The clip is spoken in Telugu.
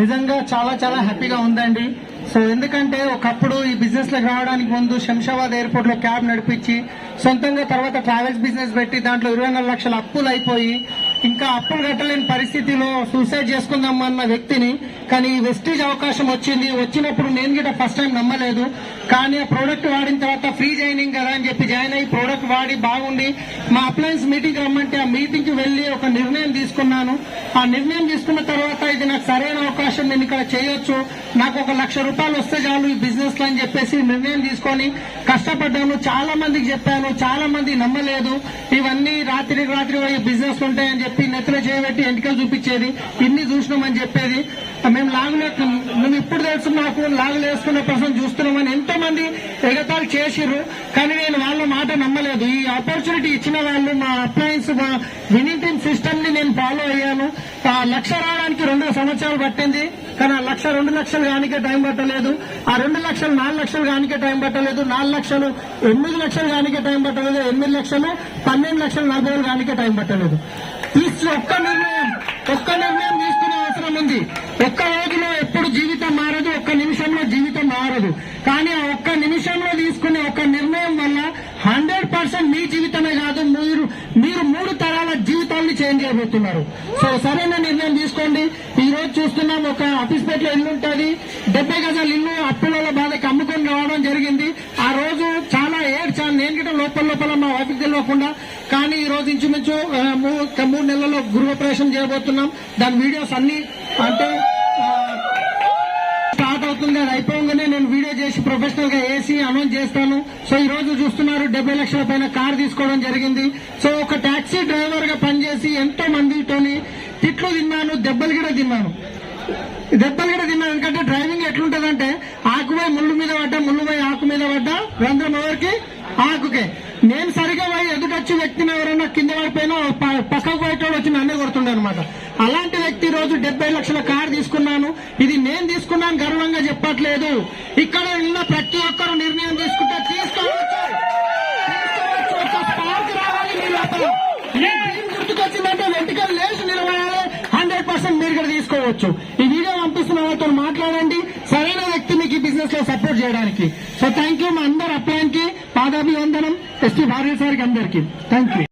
నిజంగా చాలా చాలా హ్యాపీగా ఉందండి. సో ఎందుకంటే ఒకప్పుడు ఈ బిజినెస్లోకి రావడానికి ముందు శంషాబాద్ ఎయిర్పోర్ట్లో క్యాబ్ నడిపించి సొంతంగా తర్వాత ట్రావెల్స్ బిజినెస్ పెట్టి దాంట్లో ఇరవై నాలుగు లక్షల అప్పులు అయిపోయి ఇంకా అప్పులు కట్టలేని పరిస్థితిలో సూసైడ్ చేసుకుందాం అన్న వ్యక్తిని కానీ ఈ వెస్టేజ్ అవకాశం వచ్చింది. వచ్చినప్పుడు నేను కూడా ఫస్ట్ టైం నమ్మలేదు. కానీ ఆ ప్రోడక్ట్ వాడిన తర్వాత ఫ్రీ జాయినింగ్ కదా అని చెప్పి జాయిన్ అయ్యి ప్రోడక్ట్ వాడి బాగుండి మా అప్లయన్స్ మీటింగ్ రమ్మంటే ఆ మీటింగ్కి వెళ్ళి ఒక నిర్ణయం తీసుకున్నాను. ఆ నిర్ణయం తీసుకున్న తర్వాత ఇది నాకు సరైన అవకాశం నేను ఇక్కడ చేయొచ్చు. నాకు ఒక లక్ష రూపాయలు వస్తే చాలు ఈ బిజినెస్లో అని చెప్పేసి నిర్ణయం తీసుకొని కష్టపడ్డాను. చాలా మందికి చెప్పాను చాలా మంది నమ్మలేదు. ఇవన్నీ రాత్రికి రాత్రి బిజినెస్ ఉంటాయని చెప్పి నెత్తిలో చేయబెట్టి ఎంటికలు చూపించేది ఇన్ని చూసినామని చెప్పేది. మేము లాగులే మేము ఇప్పుడు తెలుసు నాకు లాగులు వేసుకున్న పర్సన్ చూస్తున్నామని ఎంతో మంది ఎగతాలు చేసిర్రు కానీ నేను వాళ్ళ మాట నమ్మలేదు. ఈ ఆపర్చునిటీ ఇచ్చిన వాళ్ళు మా అప్లయన్స్ మా వినిటింగ్ సిస్టమ్ని నేను ఫాలో అయ్యాను. ఆ లక్ష రావడానికి రెండు సంవత్సరాలు పట్టింది కానీ ఆ లక్ష రెండు లక్షలు కానికే టైం పట్టలేదు ఆ రెండు లక్షలు నాలుగు లక్షలు కానికే టైం పట్టలేదు నాలుగు లక్షలు ఎనిమిది లక్షలు కానికే టైం పట్టలేదు ఎనిమిది లక్షలు పన్నెండు లక్షలు నలభై వేలు కానికే టైం పట్టలేదు. ఈ ఒక్క నిర్ణయం ఒక్క నిర్ణయం తీసుకునే అవసరం ఉంది. ఒక్క రోజులో ఎప్పుడు జీవితం మారదు ఒక్క నిమిషంలో జీవితం మారదు కానీ నిమిషంలో తీసుకునే ఒక నిర్ణయం వల్ల హండ్రెడ్ పర్సెంట్ మీ జీవితమే కాదు మీరు మీరు మూడు తరాల జీవితాన్ని చేంజ్ చేయబోతున్నారు. సో సరైన నిర్ణయం తీసుకోండి. ఈ రోజు చూస్తున్నాం ఒక ఆఫీస్లో ఇల్లు ఉంటుంది. డెబ్బై గజాల ఇల్లు అప్పుల బాధకి అమ్ముకొని రావడం జరిగింది. ఆ రోజు చాలా ఏడ్చాను. నేను కూడా లోపల లోపల మా వైఫ్కి తెలియకుండా. కానీ ఈ రోజు ఇంచుమించు మూడు నెలల్లో గృహప్రవేశం చేయబోతున్నాం. దాని వీడియోస్ అన్ని అంటే ప్రొఫెషనల్గా ఏసీ అనౌన్స్ చేస్తాను. సో ఈ రోజు చూస్తున్నారు డెబ్బై లక్షల పైన కార్ తీసుకోవడం జరిగింది. సో ఒక టాక్సీ డ్రైవర్గా పనిచేసి ఎంతో మందితోని తిట్లు తిన్నాను దెబ్బలు కూడా తిన్నాను. దెబ్బలు కూడా తిన్నాను. ఎందుకంటే డ్రైవింగ్ ఎట్లుంటదంటే ఆకుపై ముళ్ళు మీద పడ్డా ముళ్ళుపై ఆకు మీద పడ్డా రంధ్రం ఎవరికి? ఆకుకే. నేను సరిగా ఎదుటొచ్చి వ్యక్తిని ఎవరైనా కింద పడిపోయినా ప- పక్కకు పోయేటోడు వచ్చి నన్నే కొడుతుండే అనమాట రోజు డెబ్బై లక్షల కారు తీసుకున్నాను. ఇది నేను తీసుకున్నాను గర్వంగా చెప్పట్లేదు. ఇక్కడ ఉన్న ప్రతి ఒక్కరు నిర్ణయం తీసుకుంటే తీసుకోవచ్చు. గుర్తుకొచ్చిందంటే వెంటకలు లేచి నిలబడాలి. హండ్రెడ్ పర్సెంట్ మీరు కూడా తీసుకోవచ్చు. ఈ వీడియో పంపిస్తున్న వాళ్ళతో మాట్లాడండి. సరైన వ్యక్తి మీకు ఈ బిజినెస్లో సపోర్ట్ చేయడానికి. సో థ్యాంక్ యూ మా అందరు అప్లయానికి పాదాభివందనం. ఎస్టీ భార్య సార్కి అందరికి. Thank you